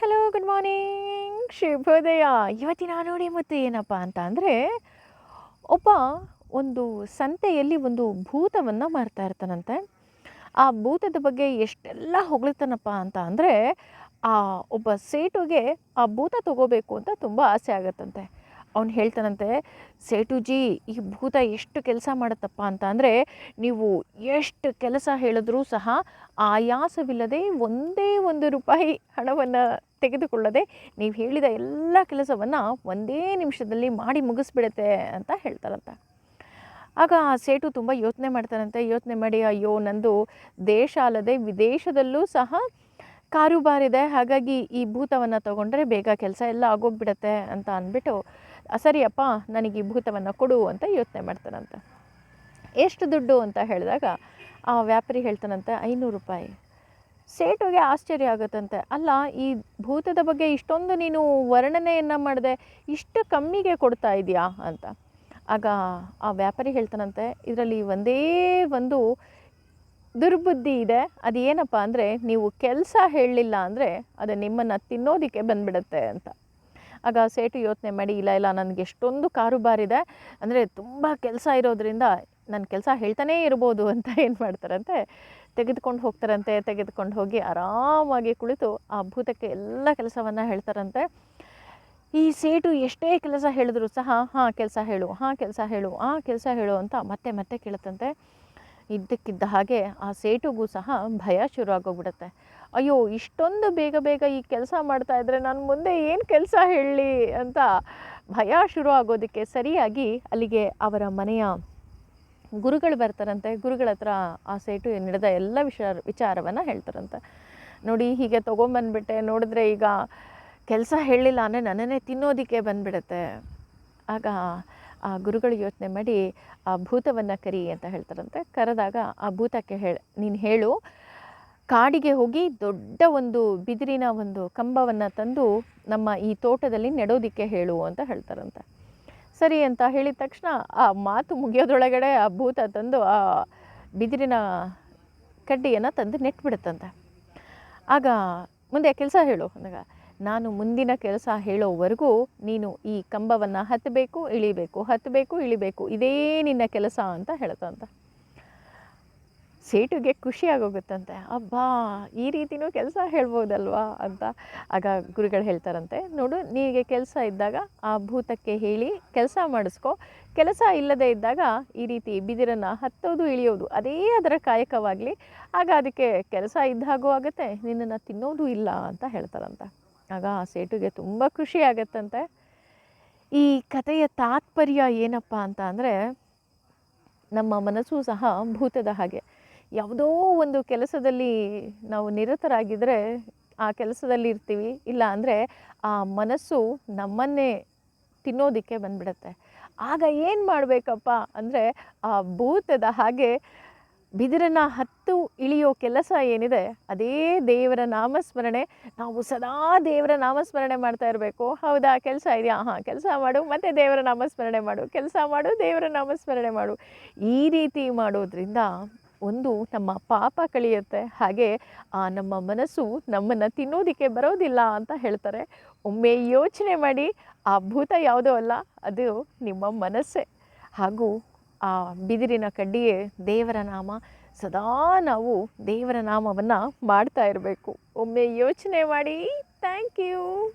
Hello, good morning. ಶುಭೋದಯ. ಇವತ್ತಿನ ನೋಡಿ ಮತ್ತು ಏನಪ್ಪ ಅಂತ ಅಂದರೆ ಒಬ್ಬ ಒಂದು ಸಂತೆಯಲ್ಲಿ ಒಂದು ಭೂತವನ್ನು ಮಾರ್ತಾ ಇರ್ತಾನಂತೆ. ಆ ಭೂತದ ಬಗ್ಗೆ ಎಷ್ಟೆಲ್ಲ ಹೊಗಳ್ತಾನಪ್ಪ ಅಂತ ಅಂದರೆ ಆ ಒಬ್ಬ ಸೇಟುಗೆ ಆ ಭೂತ ತಗೋಬೇಕು ಅಂತ ತುಂಬ ಆಸೆ ಆಗುತ್ತಂತೆ. ಅವ್ನು ಹೇಳ್ತಾನಂತೆ, ಸೇಟುಜಿ, ಈ ಭೂತ ಎಷ್ಟು ಕೆಲಸ ಮಾಡುತ್ತಪ್ಪ ಅಂತ ಅಂದರೆ ನೀವು ಎಷ್ಟು ಕೆಲಸ ಹೇಳಿದ್ರೂ ಸಹ ಆಯಾಸವಿಲ್ಲದೆ ಒಂದೇ ಒಂದು ರೂಪಾಯಿ ಹಣವನ್ನು ತೆಗೆದುಕೊಳ್ಳದೆ ನೀವು ಹೇಳಿದ ಎಲ್ಲ ಕೆಲಸವನ್ನು ಒಂದೇ ನಿಮಿಷದಲ್ಲಿ ಮಾಡಿ ಮುಗಿಸ್ಬಿಡುತ್ತೆ ಅಂತ ಹೇಳ್ತಾರಂತೆ. ಆಗ ಆ ಸೇಟು ತುಂಬ ಯೋಚನೆ ಮಾಡ್ತಾರಂತೆ ಯೋಚನೆ ಮಾಡಿ, ಅಯ್ಯೋ, ನಂದು ದೇಶ ಅಲ್ಲದೆ ವಿದೇಶದಲ್ಲೂ ಸಹ ಕಾರುಬಾರಿದೆ, ಹಾಗಾಗಿ ಈ ಭೂತವನ್ನು ತಗೊಂಡ್ರೆ ಬೇಗ ಕೆಲಸ ಎಲ್ಲ ಆಗೋಗ್ಬಿಡತ್ತೆ ಅಂತ ಅಂದ್ಬಿಟ್ಟು ಸರಿಯಪ್ಪ, ನನಗೆ ಈ ಭೂತವನ್ನು ಕೊಡು ಅಂತ ಯೋಚನೆ ಮಾಡ್ತಾನಂತೆ. ಎಷ್ಟು ದುಡ್ಡು ಅಂತ ಹೇಳಿದಾಗ ಆ ವ್ಯಾಪಾರಿ ಹೇಳ್ತಾನಂತೆ, ಐನೂರು ರೂಪಾಯಿ. ಸೇಟುಗೆ ಆಶ್ಚರ್ಯ ಆಗುತ್ತಂತೆ. ಅಲ್ಲ, ಈ ಭೂತದ ಬಗ್ಗೆ ಇಷ್ಟೊಂದು ನೀನು ವರ್ಣನೆಯನ್ನು ಮಾಡಿದೆ, ಇಷ್ಟು ಕಮ್ಮಿಗೆ ಕೊಡ್ತಾ ಇದೆಯಾ ಅಂತ. ಆಗ ಆ ವ್ಯಾಪಾರಿ ಹೇಳ್ತಾನಂತೆ, ಇದರಲ್ಲಿ ಒಂದೇ ಒಂದು ದುರ್ಬುದ್ಧಿ ಇದೆ. ಅದು ಏನಪ್ಪ ಅಂದರೆ, ನೀವು ಕೆಲಸ ಹೇಳಲಿಲ್ಲ ಅಂದರೆ, ಅದು ನಿಮ್ಮನ್ನು ತಿನ್ನೋದಕ್ಕೆ ಬಂದ್ಬಿಡುತ್ತೆ ಅಂತ. ಆಗ ಸೇಟು ಯೋಚನೆ ಮಾಡಿ, ಇಲ್ಲ ಇಲ್ಲ, ನನಗೆ ಎಷ್ಟೊಂದು ಕಾರುಬಾರಿದೆ ಅಂದರೆ ತುಂಬ ಕೆಲಸ ಇರೋದ್ರಿಂದ ನನ್ನ ಕೆಲಸ ಹೇಳ್ತಾನೇ ಇರ್ಬೋದು ಅಂತ ಏನು ಮಾಡ್ತಾರಂತೆ, ತೆಗೆದುಕೊಂಡು ಹೋಗ್ತಾರಂತೆ, ತೆಗೆದುಕೊಂಡು ಹೋಗಿ ಆರಾಮಾಗಿ ಕುಳಿತು ಆ ಭೂತಕ್ಕೆ ಎಲ್ಲ ಕೆಲಸವನ್ನು ಹೇಳ್ತಾರಂತೆ. ಈ ಸೇಟು ಎಷ್ಟೇ ಕೆಲಸ ಹೇಳಿದ್ರು ಸಹ, ಹಾಂ, ಕೆಲಸ ಹೇಳು, ಹಾಂ, ಕೆಲಸ ಹೇಳು ಆ ಕೆಲಸ ಹೇಳು ಅಂತ ಮತ್ತೆ ಮತ್ತೆ ಕೇಳುತ್ತಂತೆ. ಇದ್ದಕ್ಕಿದ್ದ ಹಾಗೆ ಆ ಸೇಟುಗೂ ಸಹ ಭಯ ಶುರು ಆಗೋಗ್ಬಿಡುತ್ತೆ ಅಯ್ಯೋ, ಇಷ್ಟೊಂದು ಬೇಗ ಬೇಗ ಈ ಕೆಲಸ ಮಾಡ್ತಾ ಇದ್ರೆ ನಾನು ಮುಂದೆ ಏನು ಕೆಲಸ ಹೇಳಲಿ ಅಂತ ಭಯ ಶುರು ಆಗೋದಕ್ಕೆ ಸರಿಯಾಗಿ ಅಲ್ಲಿಗೆ ಅವರ ಮನೆಯ ಗುರುಗಳು ಬರ್ತಾರಂತೆ. ಗುರುಗಳ ಹತ್ರ ಆ ಸೇಟು ನಡೆದ ಎಲ್ಲ ವಿಚಾರ ವಿಚಾರವನ್ನು ಹೇಳ್ತಾರಂತೆ. ನೋಡಿ, ಹೀಗೆ ತೊಗೊಂಬಂದ್ಬಿಟ್ಟೆ. ನೋಡಿದ್ರೆ ಈಗ ಕೆಲಸ ಹೇಳಿಲ್ಲ ಅಂದರೆ ನನ್ನನ್ನೇ ತಿನ್ನೋದಕ್ಕೆ ಬಂದ್ಬಿಡತ್ತೆ. ಆಗ ಆ ಗುರುಗಳು ಯೋಚನೆ ಮಾಡಿ, ಆ ಭೂತವನ್ನು ಕರಿ ಅಂತ ಹೇಳ್ತಾರಂತೆ. ಕರೆದಾಗ ಆ ಭೂತಕ್ಕೆ ಹೇಳಿ, ನೀನು ಹೇಳು, ಕಾಡಿಗೆ ಹೋಗಿ ದೊಡ್ಡ ಒಂದು ಬಿದಿರಿನ ಒಂದು ಕಂಬವನ್ನು ತಂದು ನಮ್ಮ ಈ ತೋಟದಲ್ಲಿ ನೆಡೋದಿಕ್ಕೆ ಹೇಳು ಅಂತ ಹೇಳ್ತಾರಂತೆ. ಸರಿ ಅಂತ ಹೇಳಿದ ತಕ್ಷಣ ಆ ಮಾತು ಮುಗಿಯೋದ್ರೊಳಗಡೆ ಆ ಭೂತ ತಂದು ಆ ಬಿದಿರಿನ ಕಡ್ಡಿಯನ್ನು ತಂದು ನೆಟ್ಬಿಡುತ್ತಂತೆ. ಆಗ ಮುಂದೆ ಕೆಲಸ ಹೇಳು, ಅಂದಾಗ ನಾನು ಮುಂದಿನ ಕೆಲಸ ಹೇಳೋವರೆಗೂ ನೀನು ಈ ಕಂಬವನ್ನು ಹತ್ತಬೇಕು, ಇಳಿಬೇಕು ಹತ್ತಬೇಕು, ಇಳಿಬೇಕು, ಇದೇ ನಿನ್ನ ಕೆಲಸ ಅಂತ ಹೇಳ್ತಂತ. ಸೇಟುಗೆ ಖುಷಿಯಾಗೋಗುತ್ತಂತೆ ಅಬ್ಬಾ, ಈ ರೀತಿನೂ ಕೆಲಸ ಹೇಳ್ಬೋದಲ್ವಾ? ಅಂತ ಆಗ ಗುರುಗಳು ಹೇಳ್ತಾರಂತೆ. ನೋಡು, ನಿನಗೆ ಕೆಲಸ ಇದ್ದಾಗ ಆ ಭೂತಕ್ಕೆ ಹೇಳಿ ಕೆಲಸ ಮಾಡಿಸ್ಕೊ. ಕೆಲಸ ಇಲ್ಲದೆ ಇದ್ದಾಗ ಈ ರೀತಿ ಬಿದಿರನ್ನು ಹತ್ತೋದು, ಇಳಿಯೋದು, ಅದೇ ಅದರ ಕಾಯಕವಾಗಲಿ. ಆಗ ಅದಕ್ಕೆ ಕೆಲಸ ಇದ್ದಾಗೂ ಆಗುತ್ತೆ. ನಿನ್ನನ್ನು ತಿನ್ನೋದು ಇಲ್ಲ ಅಂತ ಹೇಳ್ತಾರಂತೆ. ಆಗ ಆ ಸೇಟುಗೆ ತುಂಬ ಖುಷಿ ಆಗತ್ತಂತೆ. ಈ ಕಥೆಯ ತಾತ್ಪರ್ಯ ಏನಪ್ಪ ಅಂತ ಅಂದರೆ, ನಮ್ಮ ಮನಸ್ಸು ಸಹ ಭೂತದ ಹಾಗೆ. ಯಾವುದೋ ಒಂದು ಕೆಲಸದಲ್ಲಿ ನಾವು ನಿರತರಾಗಿದ್ದರೆ ಆ ಕೆಲಸದಲ್ಲಿ ಇರ್ತೀವಿ. ಇಲ್ಲ ಅಂದರೆ ಆ ಮನಸ್ಸು ನಮ್ಮನ್ನೇ ತಿನ್ನೋದಕ್ಕೆ ಬಂದ್ಬಿಡತ್ತೆ. ಆಗ ಏನು ಮಾಡಬೇಕಪ್ಪ ಅಂದರೆ ಆ ಭೂತದ ಹಾಗೆ ಬಿದಿರನ್ನ ಹತ್ತು ಇಳಿಯೋ ಕೆಲಸ ಏನಿದೆ, ಅದೇ ದೇವರ ನಾಮಸ್ಮರಣೆ. ನಾವು ಸದಾ ದೇವರ ನಾಮಸ್ಮರಣೆ ಮಾಡ್ತಾ ಇರಬೇಕು. ಹೌದಾ, ಕೆಲಸ ಇದೆಯಾ? ಹಾಂ, ಕೆಲಸ ಮಾಡು. ಮತ್ತು ದೇವರ ನಾಮಸ್ಮರಣೆ ಮಾಡು. ಕೆಲಸ ಮಾಡು, ದೇವರ ನಾಮಸ್ಮರಣೆ ಮಾಡು. ಈ ರೀತಿ ಮಾಡೋದ್ರಿಂದ ಒಂದು ನಮ್ಮ ಪಾಪ ಕಳಿಯುತ್ತೆ. ಹಾಗೆ ಆ ನಮ್ಮ ಮನಸ್ಸು ನಮ್ಮನ್ನು ತಿನ್ನೋದಕ್ಕೆ ಬರೋದಿಲ್ಲ ಅಂತ ಹೇಳ್ತಾರೆ. ಒಮ್ಮೆ ಯೋಚನೆ ಮಾಡಿ, ಆ ಭೂತ ಯಾವುದೋ ಅಲ್ಲ, ಅದು ನಿಮ್ಮ ಮನಸ್ಸೇ. ಹಾಗೂ ಆ ಬಿದಿರಿನ ಕಡ್ಡಿಯೇ ದೇವರ ನಾಮ, ಸದಾ ನಾವು ದೇವರ ನಾಮವನ್ನು ಮಾಡ್ತಾ ಇರಬೇಕು. ಒಮ್ಮೆ ಯೋಚನೆ ಮಾಡಿ. Thank you